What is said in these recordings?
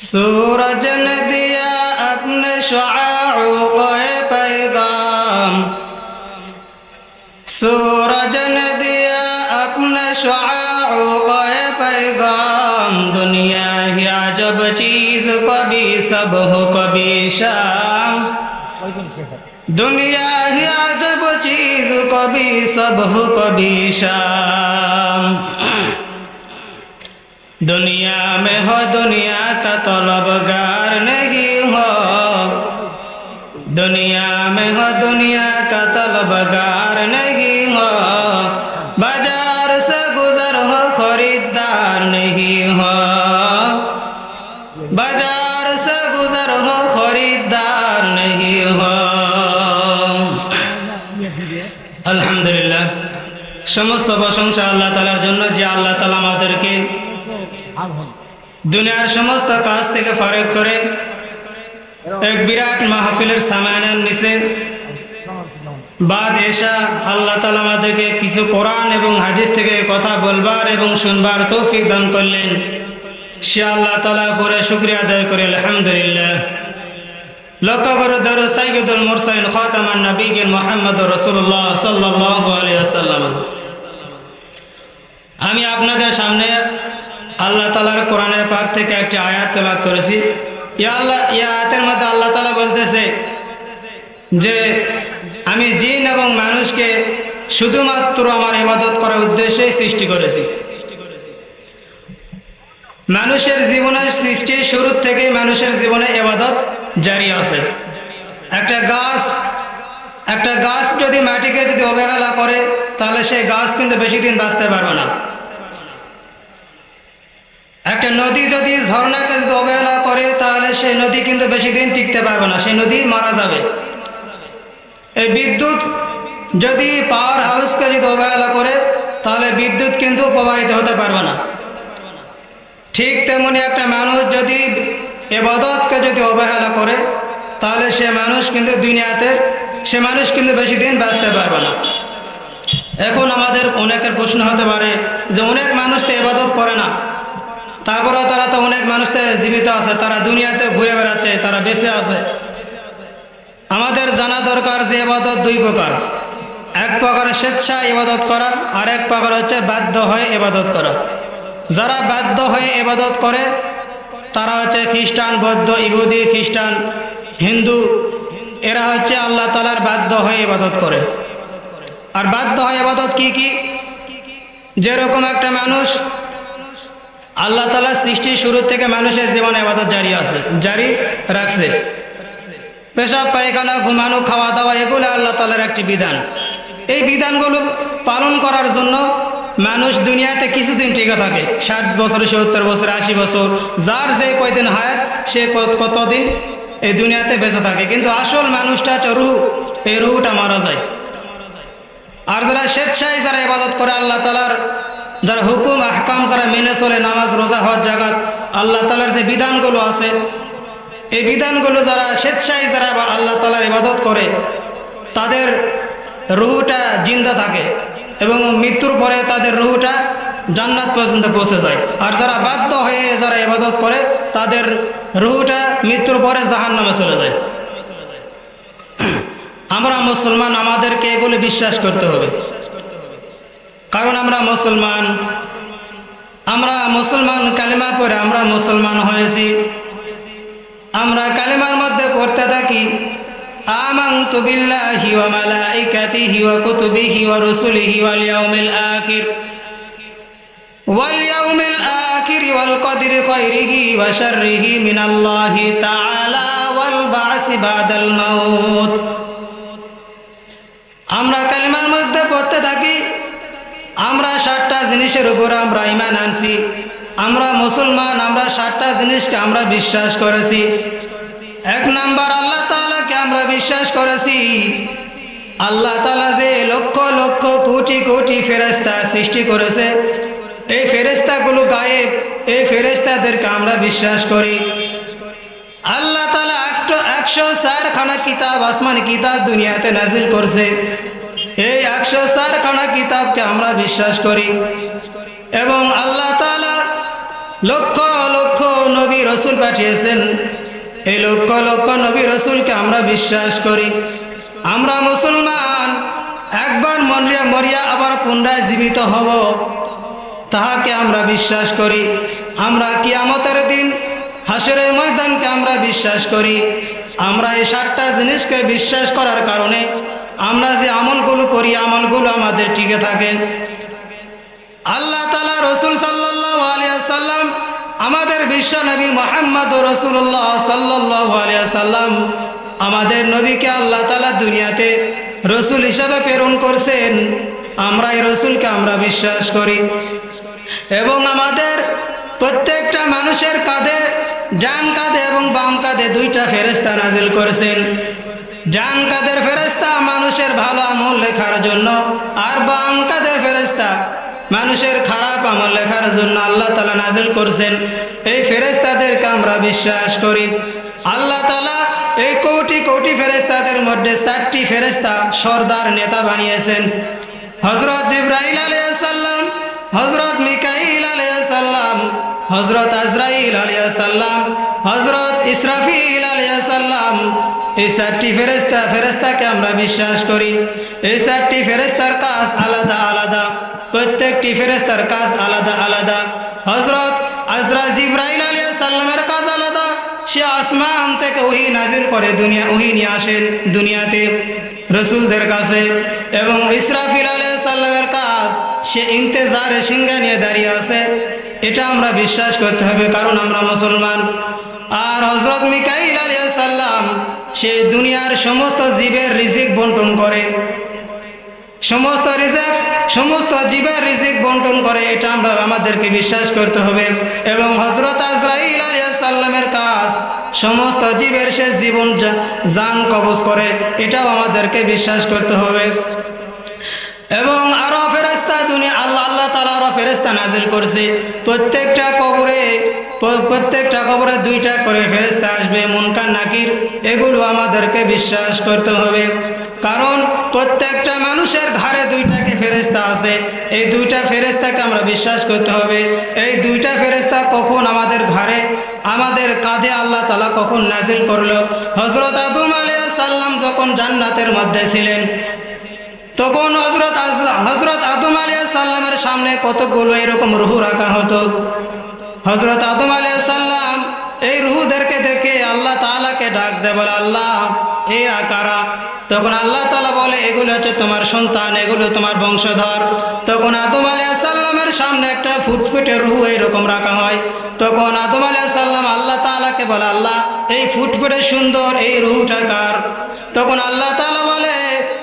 सूरज ने दिया अपने शुआओं को पैगाम सूरज ने दिया अपने शुआओं को पैगाम दुनिया ही जब चीज कभी सब हो कभी शाम दुनिया ही जब चीज कभी सब हो कभी शाम दुनिया में हो दुनिया का तलबगार नहीं हो दुनिया में हो दुनिया का तलबगार नहीं हो बाजार से गुजर हो खरीदार नहीं हो बाजार से गुजर हो खरीदार नहीं हो আলহামদুলিল্লাহ সমস্ত প্রশংসা আল্লাহ তালার জন্য যে আল্লাহ তালা আমাদেরকে দুনিয়ার সমস্ত কাজ থেকে ফারেক করে এক বিরাট মাহফিলের সামানের নিচে বাদ এসা আল্লাহ তালা আমাদেরকে কিছু কোরআন এবং হাদিস থেকে কথা বলবার এবং শুনবার তৌফিক দান করলেন। সে আল্লাহ তালা করে শুক্রিয়া আদায় করে, আলহামদুলিল্লাহ। লক্ষ্য মোহাম্মদ আমি আপনাদের সামনে আল্লাহ তালার কোরআনের পাক থেকে একটি আয়াত তেলাত করেছি। ইয়া আল্লাহ ইয়া আয়াতের মধ্যে আল্লাহ তালা বলতেছে যে, আমি জিন এবং মানুষকে শুধুমাত্র আমার ইবাদত করার উদ্দেশ্যে সৃষ্টি করেছি। মানুষের জীবনের সৃষ্টি শুরু থেকে মানুষের জীবনে এবাদত জারি আছে। একটা গাছ একটা গাছ যদি মাটিকে যদি অবহেলা করে, তাহলে সেই গাছ কিন্তু বেশি দিন বাঁচতে পারবে না। একটা নদী যদি ঝর্ণাকে যদি অবহেলা করে, তাহলে সেই নদী কিন্তু বেশি দিন টিকতে পারবে না, সেই নদী মারা যাবে। এই বিদ্যুৎ যদি পাওয়ার হাউসকে যদি অবহেলা করে, তাহলে বিদ্যুৎ কিন্তু প্রবাহিত হতে পারবে না। ঠিক তেমনি একটা মানুষ যদি এবাদতকে যদি অবহেলা করে, তাহলে সে মানুষ কিন্তু দুনিয়াতে, সে মানুষ কিন্তু বেশি দিন বাঁচতে পারবে না। এখন আমাদের অনেকের প্রশ্ন হতে পারে যে অনেক মানুষ তো এবাদত করে না। তারপরেও তারা তো অনেক মানুষ জীবিত আছে, তারা দুনিয়াতে ঘুরে বেড়াচ্ছে, তারা বেঁচে আছে। আমাদের জানা দরকার যে এবাদত দুই প্রকার। এক প্রকার স্বেচ্ছা ইবাদত করা, আর এক প্রকার হচ্ছে বাধ্য হয়ে এবাদত করা। যারা বাধ্য হয়ে এবাদত করে, তারা হচ্ছে খ্রিস্টান, বৌদ্ধ, ইহুদি, খ্রিস্টান, হিন্দু। এরা হচ্ছে আল্লাহ তালার বাধ্য হয়ে ইবাদত করে। আর বাধ্য হয়ে এবাদত কি কি? যেরকম একটা মানুষ আল্লাহ তালার সৃষ্টির শুরু থেকে মানুষের জীবনে এবাদত জারি আছে, জারি রাখছে। পেশাব, পায়খানা, ঘুমানো খাওয়া দাওয়া এগুলো আল্লাহ তালার একটি বিধান। এই বিধানগুলো পালন করার জন্য মানুষ দুনিয়াতে কিছুদিন টিকে থাকে। ষাট বছর, সত্তর বছর, আশি বছর, যার যে কয়দিন হায়াত, সে কতদিন এই দুনিয়াতে বেঁচে থাকে। কিন্তু আসল মানুষটা হচ্ছে রুহু। এই রুহুটা মারা যায়। আর যারা স্বেচ্ছায় যারা ইবাদত করে, আল্লাহ তালার যারা হুকুম, আহকাম, যারা মেনে চলে নামাজ, রোজা হওয়ার জাগাত আল্লাহ তালার যে বিধানগুলো আছে, এই বিধানগুলো যারা স্বেচ্ছায় যারা বা আল্লাহ তালার ইবাদত করে, তাদের রুহুটা জিন্দা থাকে এবং মৃত্যুর পরে তাদের রুহুটা জান্নাত পর্যন্ত পৌঁছে যায়। আর যারা বাধ্য হয়ে যারা ইবাদত করে, তাদের রুহুটা মৃত্যুর পরে জাহান নামে চলে যায়। আমরা মুসলমান, আমাদেরকে এগুলো বিশ্বাস করতে হবে। কারণ আমরা মুসলমান। আমরা মুসলমান, কালেমা পরে আমরা মুসলমান হয়েছি। আমরা কালেমার মধ্যে পড়তে থাকি, আমান্তু বিল্লাহি ওয়া মালাইকাতিহি ওয়া কুতুবিহি ওয়া রুসুলিহি ওয়াল ইয়াউমিল আখির। আখির ওয়াল কদরি খাইরিহি ওয়া শাররিহি মিনাল্লাহি তাআলা ওয়াল বা'সি বাদাল আমরা কালিমার মধ্যে পড়তে থাকি আমরা সাতটা জিনিসের উপর আমরা ইমান আনছি। আমরা মুসলমান, আমরা সাতটা জিনিসকে আমরা বিশ্বাস করেছি। এক নাম্বার, আল্লাহ তালাকে আমরা বিশ্বাস করেছি। আল্লাহ তালা যে লক্ষ লক্ষ কোটি কোটি ফেরেস্তা সৃষ্টি করেছে, এই ফেরেস্তাগুলো গায়েব, এই ফেরেস্তাদেরকে আমরা বিশ্বাস করি। আল্লাহ তালা একশো চারখানা কিতাব, আসমান কিতাব দুনিয়াতে নাজিল করছে। এই একশো চারখানা কিতাবকে আমরা বিশ্বাস করি। এবং আল্লাহ লক্ষ লক্ষ নবী রসুল পাঠিয়েছেন। এই লক্ষ লক্ষ নবী রসুলকে আমরা বিশ্বাস করি। আমরা মুসলমান, একবার মরিয়া মরিয়া আবার পুনরায় জীবিত হব। তাহাকে আমরা বিশ্বাস করি। আমরা কিয়ামতের দিন হাসরের ময়দানকে আমরা বিশ্বাস করি। আমরা এই সাতটা জিনিসকে বিশ্বাস করার কারণে আমরা যে আমলগুলো করি, আমলগুলো আমাদের টিকে থাকে। আল্লাহ তালা রসুল আলিয়াল্লাম আমাদের বিশ্ব নবী মোহাম্মদ রসুল্লাহ সাল্লাহ আলিয়াল্লাম আমাদের নবীকে আল্লাহ তালা দুনিয়াতে রসুল হিসাবে প্রেরণ করছেন। আমরা এই রসুলকে আমরা বিশ্বাস করি। এবং আমাদের প্রত্যেকটা মানুষের কাঁধে, ডান কাঁধে এবং বাম কাঁধে দুইটা ফেরেস্তা নাজিল করেছেন। ডান কাদের ফেরেস্তা মানুষের ভালো আমল লেখার জন্য। আর বাম কাদের ফেরেস্তা মানুষের খারাপ আমল লেখার জন্য আল্লাহ তালা নাজিল করছেন। এই ফেরেস্তাদেরকে আমরা বিশ্বাস করি। আল্লাহ তালা এই কোটি কোটি ফেরেস্তাদের মধ্যে চারটি ফেরেস্তা সর্দার নেতা বানিয়েছেন। হজরত জিব্রাহিল আলিয়াল্লাম হজরত মিকাইল আলিয়াল্লাম হজরত আজরাইল আলিয়াল্লাম হজরত ইসরাফিল আলিয়াল্লাম এই চারটি ফেরেস্তা ফেরেস্তাকে আমরা বিশ্বাস করি। এই চারটি ফেরেস্তার কাজ আলাদা আলাদা, প্রত্যেকটি ফেরেস্তার কাজ আলাদা আলাদা। হজরত আজরা জিব্রাইল আলিয়াল্লামের কাজ আলাদা, সে আসমান থেকে ওহি নাজিল করে দুনিয়া ওহি নিয়ে আসেন দুনিয়াতে, রসুলদের কাছে। এবং ইসরাফিল সাল্লামের কাজ সে ইন্তেজারে সিংহা নিয়ে দাঁড়িয়ে আছে। এটা আমরা বিশ্বাস করতে হবে, কারণ আমরা মুসলমান। আর হজরত মিকাইল সাল্লাম সে দুনিয়ার সমস্ত জীবের রিজিক বন্টন করে। সমস্ত রিজেক, সমস্ত জীবের রিজিক বন্টন করে, এটা আমরা আমাদেরকে বিশ্বাস করতে হবে। এবং হজরত আজরাইল আলিয়া সাল্লামের কাজ, সমস্ত জীবের সে জীবন যান কবজ করে, এটাও আমাদেরকে বিশ্বাস করতে হবে। এবং আরও ফেরেস্তা দুনিয়া, আল্লাহ আল্লাহ তালা আরও ফেরেস্তা নাজিল করছে। প্রত্যেকটা কবরে প্রত্যেকটা কবরে দুইটা করে ফেরেস্তা আসবে মুনকান নাকির, এগুলো আমাদেরকে বিশ্বাস করতে হবে। কারণ প্রত্যেকটা মানুষের ঘরে দুইটাকে ফেরেস্তা আছে। এই দুইটা ফেরেস্তাকে আমরা বিশ্বাস করতে হবে। এই দুইটা ফেরেস্তা কখন আমাদের ঘরে আমাদের কাঁধে আল্লাহ তালা কখন নাজিল করল? হজরত আদম আলিয়া সাল্লাম যখন জান্নাতের মধ্যে ছিলেন তখন হজরত হজরত আদম আলিয়া সাল্লামের সামনে কতগুলো এরকম রুহু রাখা হতো। হজরত আদম আলিয়া সাল্লাম এই রুহুদেরকে দেখে আল্লাহ তালাকে ডাক দে বলে, আল্লাহ, এই আকারা তখন আল্লাহ তালা বলে, এগুলো হচ্ছে তোমার সন্তান, এগুলো তোমার বংশধর। তখন আদম আলিয়া সাল্লামের সামনে একটা ফুটফুটে রুহু এইরকম রাখা হয়। তখন আদম আলিয়া সাল্লাম আল্লাহ তালাকে বলে, আল্লাহ, এই ফুটফুটে সুন্দর এই রুহুটা কার? তখন আল্লাহ তালা বলে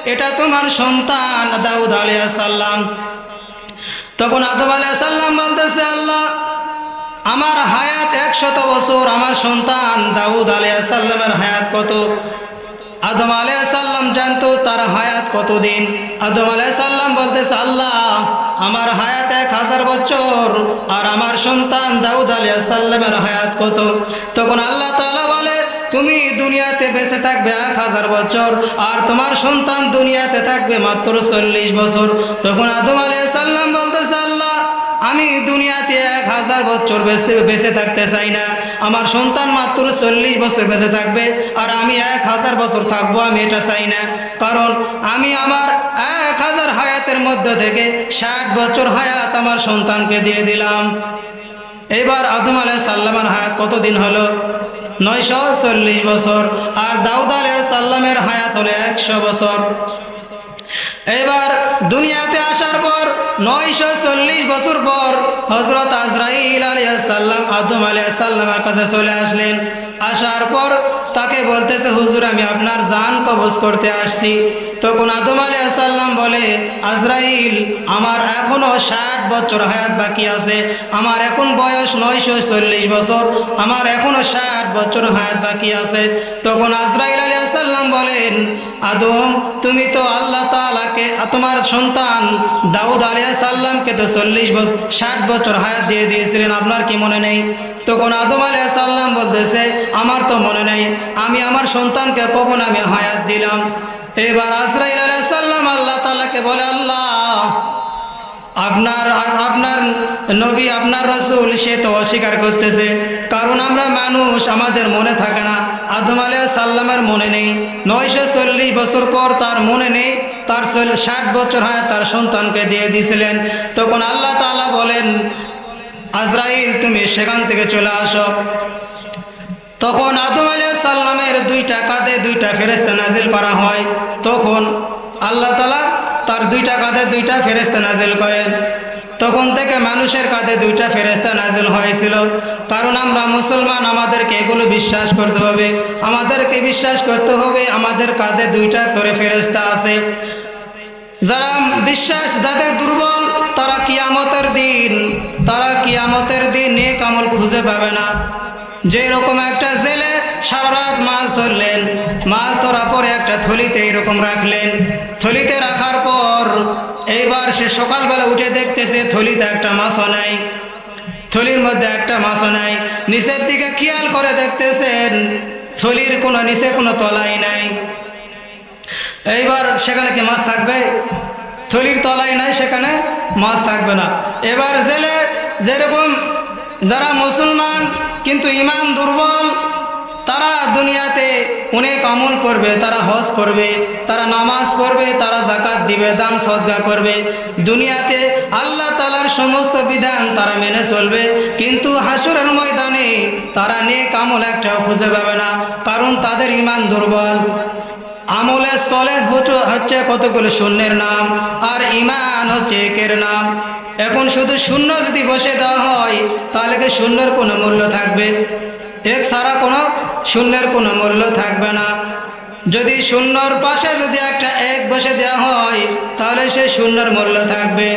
এটা তোমার সন্তান, দাউদ আলিয়া সাল্লাম তখন আদম আলিয়া সাল্লাম বলতেছে, আল্লাহ, আমার হায়াত একশত বছর, আমার সন্তান দাউদ আলিয়া সাল্লামের হায়াত কত? আদম আলিয়া সাল্লাম জানতো, তার হায়াত কতদিন? আদম আলিয়া সাল্লাম বলতেছে, আল্লাহ, আমার হায়াত এক হাজার বছর, আর আমার সন্তান দাউদ আলিয়া সাল্লামের হায়াত কত? তখন আল্লাহ তালা বলে তুমি দুনিয়াতে বেঁচে থাকবে এক হাজার বছর, আর তোমার সন্তান দুনিয়াতে থাকবে মাত্র চল্লিশ বছর। তখন আদম আলিয়া সাল্লাম বলতেছে, আল্লাহ, আমি দুনিয়াতে এক হাজার বছর বেঁচে বেঁচে থাকতে চাই না। আমার সন্তান মাত্র চল্লিশ বছর বেঁচে থাকবে, আর আমি এক হাজার বছর থাকব, আমি এটা চাই না। কারণ আমি আমার এক হাজার হায়াতের মধ্য থেকে ষাট বছর হায়াত আমার সন্তানকে দিয়ে দিলাম। এবার আদম আলাহ সাল্লামের হায়াত কতদিন হলো? নয়শো চল্লিশ বছর। আর দাউদ আলহ সাল্লামের হায়াত হলো একশো বছর। এবার দুনিয়াতে আসার পর নয়শো চল্লিশ বছর পর হজরত আজরাইল আলিয়া সাল্লাম আদম আলিয়া সাল্লামের কাছে চলে আসলেন। আসার পর তাকে বলতেছে, হুজুর, আমি আপনার জান কবজ করতে আসছি। তখন আদম আলিয়া সাল্লাম বলে, আজরাইল, আমার এখনও ষাট বছর হায়াত বাকি আছে। আমার এখন বয়স নয়শো চল্লিশ বছর। আমার এখনও ষাট বছর হায়াত বাকি আছে। তখন আজরাইল আলিয়া সাল্লাম বলেন, আদম, তুমি তো আল্লাহ তালাকে তোমার সন্তান দাউদ আলিয়া সাল্লামকে তো চল্লিশ বছর ষাট বছর হায়াত দিয়ে দিয়েছিলেন, আপনার কি মনে নেই? তখন আদম আলিয়া সাল্লাম বলতেছে, আমার তো মনে নেই, আমি আমার সন্তানকে কখন আমি হায়াত দিলাম? এবার আজরাইল আলিয়া সাল্লাম আল্লাহ তালাকে বলে, আল্লাহ, আপনার আপনার নবী, আপনার রসুল, সে তো অস্বীকার করতেছে, কারণ আমরা মানুষ, আমাদের মনে থাকে না, আদম আলিয়া সাল্লামের মনে নেই। নয়শো চল্লিশ বছর পর তার মনে নেই তার চল ষাট বছর হয় তার সন্তানকে দিয়ে দিয়েছিলেন। তখন আল্লাহ তালা বলেন, আজরাইল, তুমি সেখান থেকে চলে আসো। তখন আদম আলিয়া সাল্লামের দুইটা কাঁধে দুইটা ফেরেস্তা নাজিল করা হয়। তখন আল্লাহ তালা তার দুইটা কাঁধে দুইটা ফেরেস্তা নাজিল করেন। তখন থেকে মানুষের কাঁধে দুইটা ফেরেস্তা নাজিল হয়েছিল। কারণ আমরা মুসলমান, আমাদেরকে এগুলো বিশ্বাস করতে হবে। আমাদেরকে বিশ্বাস করতে হবে, আমাদের কাঁধে দুইটা করে ফেরেস্তা আছে। যারা বিশ্বাস যাদের দুর্বল, তারা কিয়ামতের দিন, তারা কিয়ামতের দিন নেক আমল খুঁজে পাবে না। যে রকম একটা জেলে সারা রাত মাছ ধরলেন, মাছ ধরার পরে একটা থলিতে এরকম রাখলেন। থলিতে রাখার পর এইবার সে সকালবেলা উঠে দেখতেছে থলিতে একটা মাছও নাই। থলির মধ্যে একটা মাছও নাই। নিচের দিকে খেয়াল করে দেখতেছেন থলির কোনো নিচে কোনো তলাই নাই। এইবার সেখানে কি মাছ থাকবে? থলির তলাই নাই, সেখানে মাছ থাকবে না। এবার জেলে যেরকম যারা মুসলমান, কিন্তু ইমান দুর্বল, তারা দুনিয়াতে অনেক আমল করবে, তারা হজ করবে, তারা নামাজ পড়বে, তারা জাকাত দিবে, দান সদ্গা করবে। দুনিয়াতে আল্লাহ তালার সমস্ত বিধান তারা মেনে চলবে, কিন্তু হাসুরের ময়দানে তারা নেক আমল একটাও খুঁজে পাবে না, কারণ তাদের ইমান দুর্বল। আমলে সলে হচ্ছে কতগুলো শূন্যের নাম, আর ইমান হচ্ছে একের নাম। এখন শুধু শূন্য যদি বসে দেওয়া হয়, তাহলে কি শূন্যের কোনো মূল্য থাকবে? এক ছাড়া কোনো শূন্যের কোনো মূল্য থাকবে না। যদি শূন্যর পাশে যদি একটা এক বসে দেওয়া হয়, তাহলে সেই শূন্যর মূল্য থাকবে।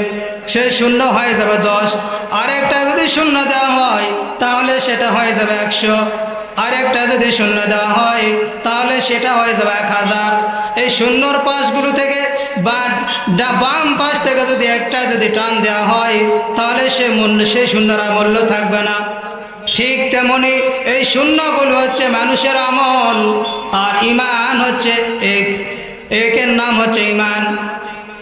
সে শূন্য হয়ে যাবে দশ। আরেকটা যদি শূন্য দেওয়া হয়, তাহলে সেটা হয়ে যাবে একশো। আরেকটা যদি শূন্য দেওয়া হয়, তাহলে সেটা হয়ে যাবে এক হাজার। এই শূন্যর পাশগুলো থেকে বা বাম পাশ থেকে যদি একটা যদি টান দেওয়া হয়, তাহলে সে মূল্য, সেই শূন্যর মূল্য থাকবে না। ঠিক তেমনি এই শূন্যগুলো হচ্ছে মানুষের আমল, আর ইমান হচ্ছে এক। একের নাম হচ্ছে ইমান।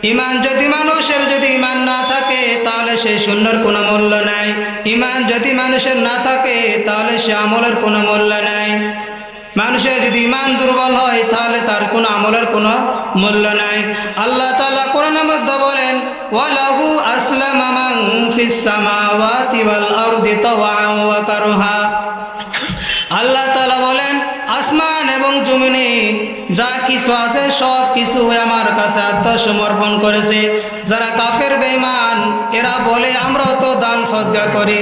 ইমান যদি মানুষের যদি ইমান না থাকে, তাহলে সে শূন্যর কোনো মূল্য নাই। ইমান যদি মানুষের না থাকে, তাহলে সে আমলের কোনো মূল্য নাই। মানুষের যদি ইমান দুর্বল হয়, তাহলে তার কোনো আমলের কোনো মূল্য নাই। আল্লাহ তালা কোরআনের মধ্যে বলেন, ওয়ালাহু আসলামা মান ফিস সামাওয়াতি ওয়াল আরদি তাওআন ওয়া কারহা। এবং জমিনে যা কিছু আছে, সব কিছু আমার কাছে আত্মসমর্পণ করেছে। যারা কাফের বেঈমান, এরা বলে, আমরাও তো দান শ্রদ্ধা করি।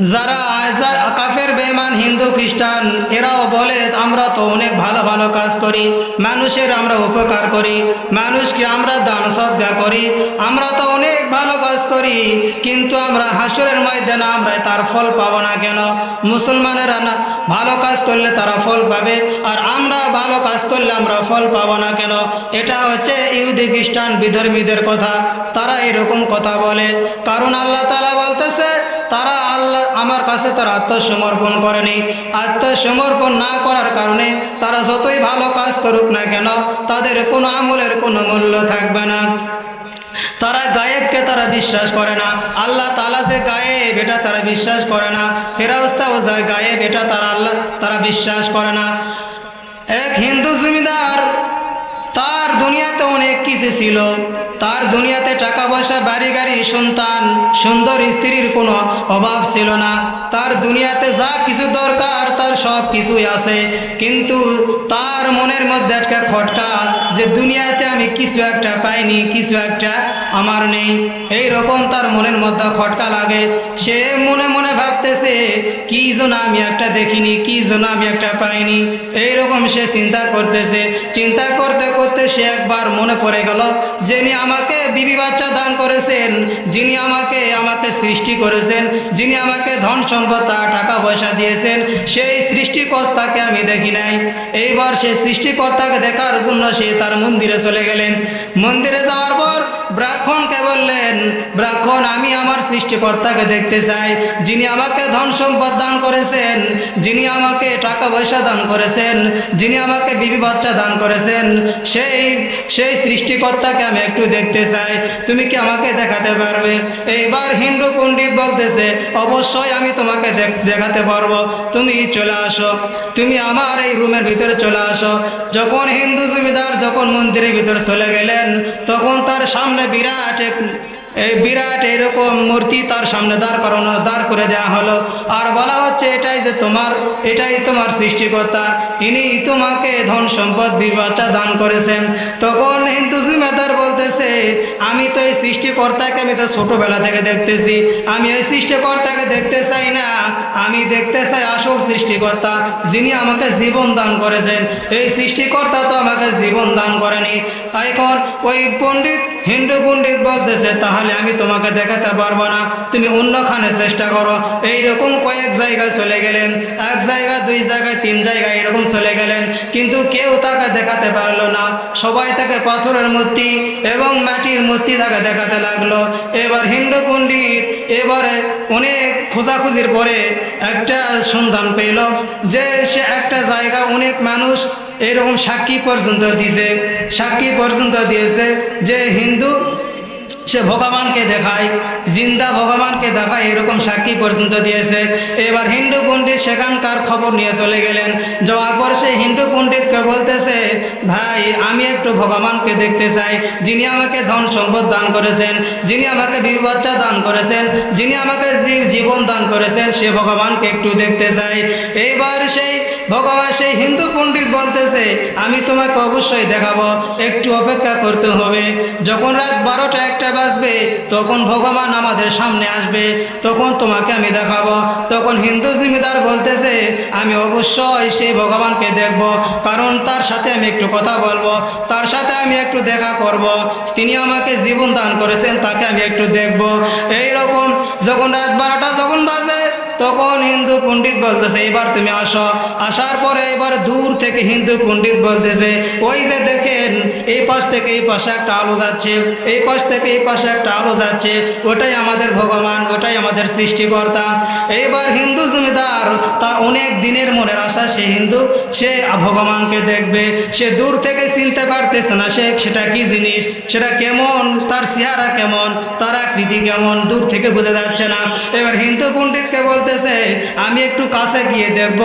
যারা যারা কাফের বেমান হিন্দু, খ্রিস্টান, এরাও বলে, আমরা তো অনেক ভালো ভালো কাজ করি, মানুষের আমরা উপকার করি, মানুষকে আমরা দান সদ্গা করি, আমরা তো অনেক ভালো কাজ করি, কিন্তু আমরা হাসুরের ময়দানে আমরা তার ফল পাবো না কেন? মুসলমানেরা না, ভালো কাজ করলে তারা ফল পাবে, আর আমরা ভালো কাজ করলে আমরা ফল পাবো না কেন? এটা হচ্ছে ইহুদি, খ্রিস্টান, বিধর্মীদের কথা, তারা এরকম কথা বলে। কারণ আল্লাহ তালা বলতেছে তারা আল্লাহ আমার কাছে তারা আত্মসমর্পণ করেনি। আত্মসমর্পণ না করার কারণে তারা যতই ভালো কাজ করুক না কেন, তাদের কোনো আমলের কোনো মূল্য থাকবে না। তারা গায়েবকে তারা বিশ্বাস করে না। আল্লাহ তালা যে গায়েব, এটা তারা বিশ্বাস করে না। ফেরাস্তাও যায় গায়েব, এটা তারা আল্লাহ, তারা বিশ্বাস করে না। এক দুনিয়াতে অনেক কিছু ছিল। তার দুনিয়াতে টাকা পয়সা, বাড়ি গাড়ি, সন্তান, সুন্দর স্ত্রীর কোনো অভাব ছিল না। তার দুনিয়াতে যা কিছু দরকার, তার সব কিছুই আছে। কিন্তু তার মনের মধ্যে একটা খটকা যে দুনিয়াতে আমি কিছু একটা পাইনি, কিছু একটা আমার নেই। এই রকম তার মনের মধ্যে খটকা লাগে। সে মনে মনে ভাবতেছে, কি যেন আমি একটা দেখিনি, কি যেন আমি একটা পাইনি। এই রকম সে চিন্তা করতেছে। চিন্তা করতে করতে সে একবার মনে পড়ে গেল, যিনি আমাকে বিবি বাচ্চা দান করেছেন, যিনি আমাকে আমাকে সৃষ্টি করেছেন, যিনি আমাকে ধন সম্পদ টাকা পয়সা দিয়েছেন। সেই সৃষ্টিকর্তাকে আমি দেখি নাই। এইবার সে সৃষ্টিকর্তাকে দেখার জন্য সে তার মন্দিরে চলে গেলেন। মন্দিরে যাওয়ার পর ব্রাহ্মণকে বললেন ব্রাহ্মণ আমি আমার সৃষ্টিকর্তাকে দেখতে চাই। যিনি আমাকে ধন সম্পদ দান করেছেন, যিনি আমাকে টাকা পয়সা দান করেছেন, যিনি আমাকে বিবি বাচ্চা দান করেছেন, সেই সেই সৃষ্টিকর্তাকে আমি একটু দেখতে চাই। তুমি কি আমাকে দেখাতে পারবে? এইবার হিন্দু পণ্ডিত বলতেছে, অবশ্যই আমি তোমাকে দেখাতে পারব। তুমি চলে আসো। তুমি আমার এই রুমের ভিতরে চলে আসো। যখন হিন্দু জমিদার, যখন মন্দিরের ভিতরে চলে গেলেন, তখন তার সামনে বিরাট এক এই বিরাট এরকম মূর্তি তার সামনে দাঁড় করানো, দাঁড় করে দেওয়া হলো। আর বলা হচ্ছে, এটাই যে তোমার, এটাই তোমার সৃষ্টিকর্তা। ইনি তোমাকে ধন সম্পদ, বিবাচা দান করেছেন। তখন হিন্দু জিম্মেদার বলতেছে, আমি তো এই সৃষ্টিকর্তাকে, আমি তো ছোটোবেলা থেকে দেখতেছি। আমি এই সৃষ্টিকর্তাকে দেখতে চাই না। আমি দেখতে চাই আসল সৃষ্টিকর্তা, যিনি আমাকে জীবন দান করেছেন। এই সৃষ্টিকর্তা তো আমাকে জীবন দান করেনি। এখন ওই পণ্ডিত, হিন্দু পণ্ডিত বলতেছে তাহলে আমি তোমাকে দেখাতে পারব না। তুমি অন্যখানে চেষ্টা করো। এইরকম কয়েক জায়গায় চলে গেলেন। এক জায়গায়, দুই জায়গায়, তিন জায়গায় এরকম চলে গেলেন। কিন্তু কেউ তাকে দেখাতে পারল না। সবাই তাকে পাথরের মূর্তি এবং মাটির মূর্তি তাকে দেখাতে লাগল। এবার হিন্দু পণ্ডিত এবারে অনেক খোঁজাখুঁজির পরে একটা সন্ধান পেল যে সে একটা জায়গা অনেক মানুষ এরকম সাক্ষী পর্যন্ত দিছে সাক্ষী পর্যন্ত দিয়েছে যে হিন্দু সে ভগবানকে দেখায়, জিন্দা ভগবানকে দেখায়, এরকম সাক্ষী পর্যন্ত দিয়েছে। এবার হিন্দু পণ্ডিত সেখানকার খবর নিয়ে চলে গেলেন। যাওয়ার পর সে হিন্দু পণ্ডিতকে বলতেছে, ভাই, আমি একটু ভগবানকে দেখতে চাই। যিনি আমাকে ধন সম্পদ দান করেছেন, যিনি আমাকে বিবি বাচ্চা দান করেছেন, যিনি আমাকে জীব জীবন দান করেছেন, সে ভগবানকে একটু দেখতে চাই। এইবার সেই ভগবান সেই হিন্দু পণ্ডিত বলতেছে, আমি তোমাকে অবশ্যই দেখাবো, একটু অপেক্ষা করতে হবে। যখন রাত বারোটা, একটা বাজবে তখন ভগবান আমাদের সামনে আসবে, তখন তোমাকে আমি দেখাবো। তখন হিন্দু জিমিদার বলতেছে, আমি অবশ্যই সেই ভগবানকে দেখব, কারণ তার সাথে আমি একটু কথা বলব, তার সাথে আমি একটু দেখা করব। তিনি আমাকে জীবন দান করেছেন, তাকে আমি একটু দেখব। এই রকম যখন রাত বারোটা যখন বাজে তখন হিন্দু পণ্ডিত বলতেছে, এবার তুমি আসো। আসার পরে এবার দূর থেকে হিন্দু পণ্ডিত বলতেছে, ওই যে দেখেন, এই পাশ থেকে এই পাশে একটা আলো যাচ্ছে, এই পাশ থেকে এই পাশে একটা আলো যাচ্ছে, ওটাই আমাদের ভগবান, ওটাই আমাদের সৃষ্টিকর্তা। এইবার হিন্দু জমিদার তার অনেক দিনের মনের আশা, সে হিন্দু, সে ভগবানকে দেখবে, সে দূর থেকে চিনতে পারতেছে না সে, সেটা কি জিনিস, সেটা কেমন, তার চেহারা কেমন, তার আকৃতি কেমন, দূর থেকে বোঝা যাচ্ছে না। এবার হিন্দু পণ্ডিতকে বলতেছে, আমি একটু কাছে গিয়ে দেখব,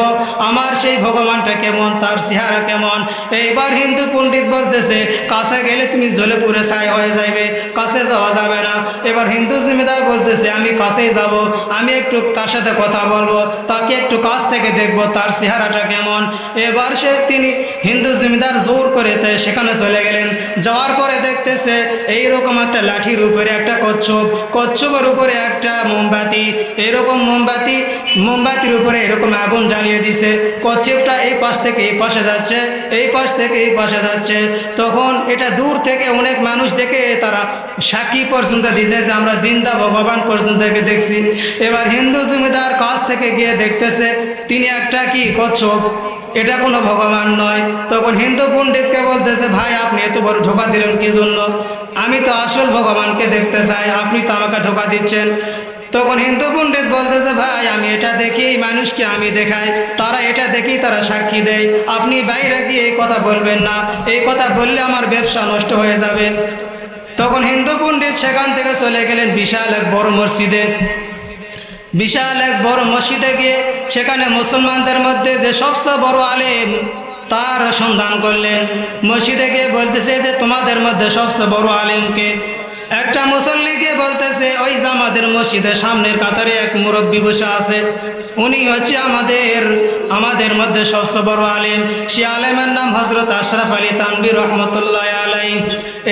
আমার সেই ভগবানটা কেমন, তার চেহারা কেমন? এইবার হিন্দু পণ্ডিত বলতেছে, কাছে গেলে তুমি জ্বলে পুরে ছাই হয়ে যাবে কাছে যাওয়া যাবে না। এবার হিন্দু জিম্মেদার বলতেছে, আমি কাছেই যাব, আমি একটু তার সাথে কথা বলব, তাকে একটু কাছ থেকে দেখব, তার চেহারাটা কেমন। এবার সে তিনি হিন্দু জমিদার জোর করে সেখানে চলে গেলেন। যাওয়ার পরে দেখতেছে, এইরকম একটা লাঠির উপরে একটা কচ্ছপ, কচ্ছপের উপরে একটা মোমবাতি, এরকম মোমবাতি মোমবাতির উপরে এরকম আগুন জ্বালিয়ে দিছে। কচ্ছপটা এই পাশ থেকে এই পাশে যাচ্ছে, এই পাশ থেকে এই পাশে যাচ্ছে। তখন এটা দূর থেকে অনেক মানুষ দেখে তারা সাক্ষী পর্যন্ত দিছে যে আমরা জিন্দা ভগবান পর্যন্ত দেখছি। এবার হিন্দু জমিদার কাছ থেকে গিয়ে দেখতেছে, তিনি একটা কি কচ্ছপ? এটা কোনো ভগবান নয়। তখন হিন্দু পণ্ডিতকে বলতেছে, ভাই, আপনি এত বড় ধোকা দিলেন কি জন্য? আমি তো আসল ভগবানকে দেখতে চাই। আপনি তো আমাকে ঢোকা দিচ্ছেন। তখন হিন্দু পণ্ডিত বলতেছে, ভাই, আমি এটা দেখি, মানুষকে আমি দেখাই। তারা এটা দেখি, তারা সাক্ষী দেয়। আপনি বাইরে গিয়ে এই কথা বলবেন না। এই কথা বললে আমার ব্যবসা নষ্ট হয়ে যাবে। তখন হিন্দু পণ্ডিত সেখান থেকে চলে গেলেন বিশাল এক বড় মসজিদে। বিশাল এক বড় মসজিদে গিয়ে সেখানে মুসলমানদের মধ্যে যে সবচেয়ে বড় আলেম, তার সন্ধান করলেন। মসজিদে গিয়ে বলতেছে যে, তোমাদের মধ্যে সবচেয়ে বড় আলেমকে একটা মুসল্লিকে বলতেছে, ওই যে আমাদের মসজিদের সামনের কাতারে এক মুরব্বী বসে আছে। উনি হচ্ছে আমাদের আমাদের মধ্যে সবচেয়ে বড় আলেম। সে আলেমের নাম হজরত আশরাফ আলী তানবির রহমতুল্লাহ আলাই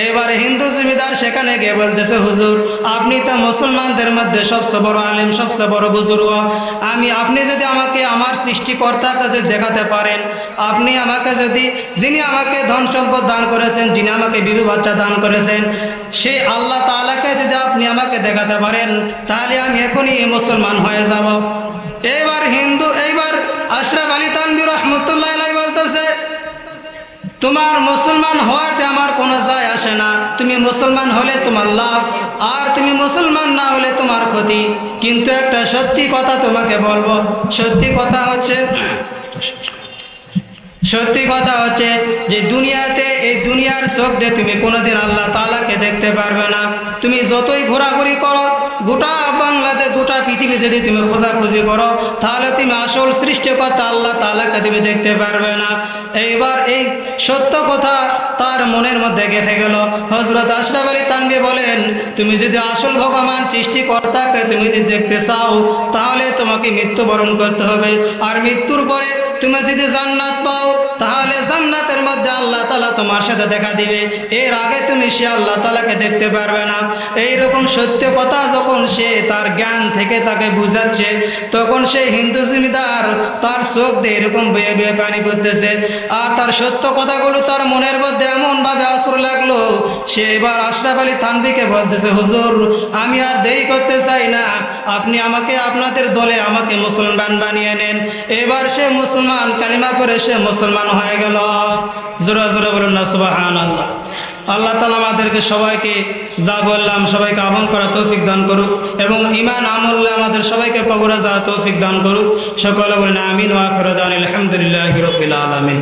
এবারে হিন্দু জমিদার সেখানে গিয়ে বলতেছে, হুজুর, আপনি তো মুসলমানদের মধ্যে সবচেয়ে বড় আলেম, সবচেয়ে বড় বুজুর্গ। আমি, আপনি যদি আমাকে, আমার সৃষ্টিকর্তাকে যদি দেখাতে পারেন, আপনি আমাকে যদি, যিনি আমাকে ধন সম্পদ দান করেছেন, যিনি আমাকে বিবি বাচ্চা দান করেছেন সেই আল্লাহ তাআলাকে যদি আপনি আমাকে দেখাতে পারেন, তাহলে আমি এখনই মুসলমান হয়ে যাব। এইবার হিন্দু, এইবার আশরাফ আলী তানবির রহমতুল্লাহ বলতেছে, তোমার মুসলমান হওয়াতে আমার কোনো যায় আসে না। তুমি মুসলমান হলে তোমার লাভ, আর তুমি মুসলমান না হলে তোমার ক্ষতি। কিন্তু একটা সত্যি কথা তোমাকে বলব। সত্যি কথা হচ্ছে সত্যি কথা হচ্ছে যে দুনিয়াতে এই দুনিয়ার চোখ দিয়ে তুমি কোনোদিন আল্লাহ তালাকে দেখতে পারবে না। তুমি যতই ঘোরাঘুরি করো, গোটা বাংলাদেশ, গোটা পৃথিবী যদি তুমি খোঁজাখুঁজি করো, তাহলে তুমি আসল সৃষ্টিকর্তা আল্লাহ তালাকে তুমি দেখতে পারবে না। এইবার এই সত্য কথা তার মনের মধ্যে গেঁথে গেল। হজরত আশরাফ আলী তানবি বলেন, তুমি যদি আসল ভগবান, সৃষ্টিকর্তাকে তুমি যদি দেখতে চাও, তাহলে তোমাকে মৃত্যুবরণ করতে হবে। আর মৃত্যুর পরে তুমি যদি জান্নাত পাও, তাহলে জান্নাতের মধ্যে আল্লাহ তালা তোমার সাথে দেখা দিবে। এর আগে তুমি সে আল্লাহ তালাকে দেখতে পারবে না। এইরকম সত্য কথা যখন সে তার জ্ঞান থেকে তাকে বুঝাচ্ছে, তখন সে হিন্দু জমিদার তার চোখ দিয়ে এরকম বেয়ে বেয়ে পানি পড়তেছে। আর তার সত্য কথাগুলো তার মনের মধ্যে এমনভাবে আসর লাগল, সে এবার আশরাফ আলী থানবিকে বলতেছে, হুজুর, আমি আর দেরি করতে চাই না। আপনি আমাকে আপনাদের দলে আমাকে মুসলমান বানিয়ে নেন। এবার সে মুসলমান কালিমা পরে সে মুসলমান হয়ে গেল। জোরা জোরে বলুন না সুবাহান আল্লাহ আল্লাহ তালা আমাদেরকে সবাইকে যা বললাম সবাইকে আমল করা তৌফিক দান করুক এবং ইমান আমল্লে আমাদের সবাইকে কবরে যা তৌফিক দান করুক। সকলে বলেন আমিন ওয়াখরদান আলহামদুলিল্লাহ হিরবিল আলমিন।